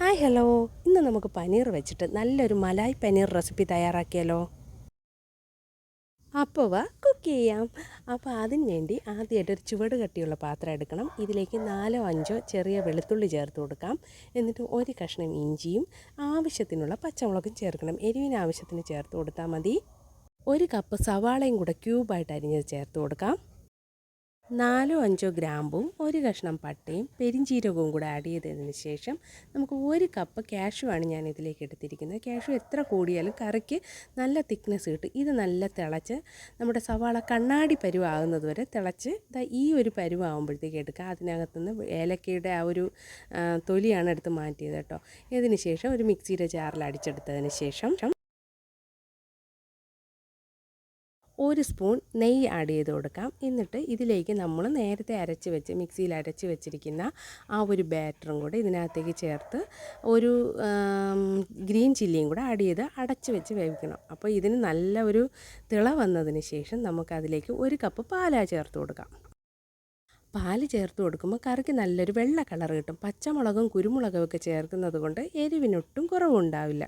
Hi hello ഇന്ന് നമുക്ക് പനീർ വെച്ചിട്ട് നല്ലൊരു മലായ് പനീർ റെസിപ്പി തയ്യാറാക്കിയാലോ? അപ്പോൾ വാ കുക്ക് ചെയ്യാം. അപ്പോൾ അതിന് വേണ്ടി ആദ്യമായിട്ട് ഒരു ചുവട് കട്ടിയുള്ള പാത്രം എടുക്കണം. ഇതിലേക്ക് നാലോ അഞ്ചോ ചെറിയ വെളുത്തുള്ളി ചേർത്ത് കൊടുക്കാം. എന്നിട്ട് ഒരു കഷ്ണം ഇഞ്ചിയും ആവശ്യത്തിനുള്ള പച്ചമുളകും ചേർക്കണം. എരിവിന് ആവശ്യത്തിന് ചേർത്ത് കൊടുത്താൽ മതി. ഒരു കപ്പ് സവാളയും കൂടെ ക്യൂബായിട്ട് അരിഞ്ഞത് ചേർത്ത് കൊടുക്കാം. നാലോ അഞ്ചോ ഗ്രാമ്പും ഒരു കഷ്ണം പട്ടയും പെരിഞ്ചീരകവും കൂടെ ആഡ് ചെയ്തതിന് ശേഷം നമുക്ക് ഒരു കപ്പ് ക്യാഷു ആണ് ഞാൻ ഇതിലേക്ക് എടുത്തിരിക്കുന്നത്. ക്യാഷു എത്ര കൂടിയാലും കറിക്ക് നല്ല തിക്നെസ് കിട്ടും. ഇത് നല്ല തിളച്ച് നമ്മുടെ സവാള കണ്ണാടി പരുവാകുന്നത് വരെ തിളച്ച് ഈ ഒരു പരുവാകുമ്പോഴത്തേക്ക് എടുക്കുക. അതിനകത്തുനിന്ന് ഏലക്കയുടെ ആ ഒരു തൊലിയാണ് എടുത്ത് മാറ്റിയത് കേട്ടോ. ഇതിന് ശേഷം ഒരു മിക്സിയുടെ ജാറിൽ അടിച്ചെടുത്തതിന് ശേഷം ഒരു സ്പൂൺ നെയ്യ് ആഡ് ചെയ്ത് കൊടുക്കാം. എന്നിട്ട് ഇതിലേക്ക് നമ്മൾ നേരത്തെ അരച്ച് വെച്ച് മിക്സിയിൽ അരച്ച് വെച്ചിരിക്കുന്ന ആ ഒരു ബാറ്ററും കൂടെ ഇതിനകത്തേക്ക് ചേർത്ത് ഒരു ഗ്രീൻ ചില്ലിയും കൂടെ ആഡ് ചെയ്ത് അടച്ച് വെച്ച് വേവിക്കണം. അപ്പോൾ ഇതിന് നല്ല ഒരു തിള വന്നതിന് ശേഷം നമുക്കതിലേക്ക് ഒരു കപ്പ് പാലാ ചേർത്ത് കൊടുക്കാം. പാൽ ചേർത്ത് കൊടുക്കുമ്പോൾ കറിക്ക് നല്ലൊരു വെള്ള കളർ കിട്ടും. പച്ചമുളകും കുരുമുളകും ഒക്കെ ചേർക്കുന്നത് കൊണ്ട് എരിവിനൊട്ടും കുറവുണ്ടാവില്ല.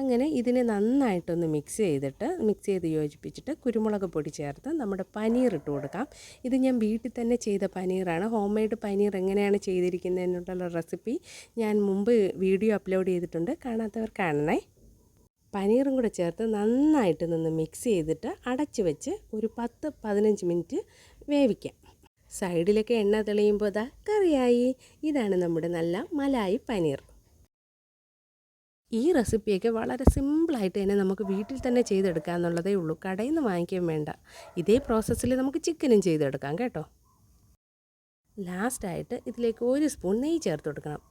അങ്ങനെ ഇതിനെ നന്നായിട്ടൊന്ന് മിക്സ് ചെയ്തിട്ട് മിക്സ് ചെയ്ത് യോജിപ്പിച്ചിട്ട് കുരുമുളക് പൊടി ചേർത്ത് നമ്മുടെ പനീർ ഇട്ട് കൊടുക്കാം. ഇത് ഞാൻ വീട്ടിൽ തന്നെ ചെയ്ത പനീറാണ്. ഹോം മെയ്ഡ് പനീർ എങ്ങനെയാണ് ചെയ്തിരിക്കുന്നതിനുള്ള റെസിപ്പി ഞാൻ മുമ്പ് വീഡിയോ അപ്ലോഡ് ചെയ്തിട്ടുണ്ട്. കാണാത്തവർ കാണണേ പനീറും കൂടെ ചേർത്ത് നന്നായിട്ട് നിന്ന് മിക്സ് ചെയ്തിട്ട് അടച്ച് വെച്ച് ഒരു പത്ത് പതിനഞ്ച് മിനിറ്റ് വേവിക്കാം. സൈഡിലൊക്കെ എണ്ണ തെളിയുമ്പോൾ അതാ കറിയായി. ഇതാണ് നമ്മുടെ നല്ല മലായി പനീർ. ഈ റെസിപ്പിയൊക്കെ വളരെ സിമ്പിളായിട്ട് തന്നെ നമുക്ക് വീട്ടിൽ തന്നെ ചെയ്തെടുക്കുക എന്നുള്ളതേ ഉള്ളൂ. കടയിൽ നിന്ന് വാങ്ങിക്കാൻ വേണ്ട. ഇതേ പ്രോസസ്സിൽ നമുക്ക് ചിക്കനും ചെയ്തെടുക്കാം കേട്ടോ. ലാസ്റ്റായിട്ട് ഇതിലേക്ക് ഒരു സ്പൂൺ നെയ്യ് ചേർത്ത് കൊടുക്കണം.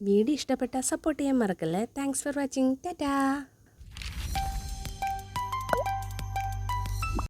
വീഡിയോ ഇഷ്ടപ്പെട്ടാൽ സപ്പോർട്ട് ചെയ്യാൻ മറക്കല്ലേ. Thanks for watching Tata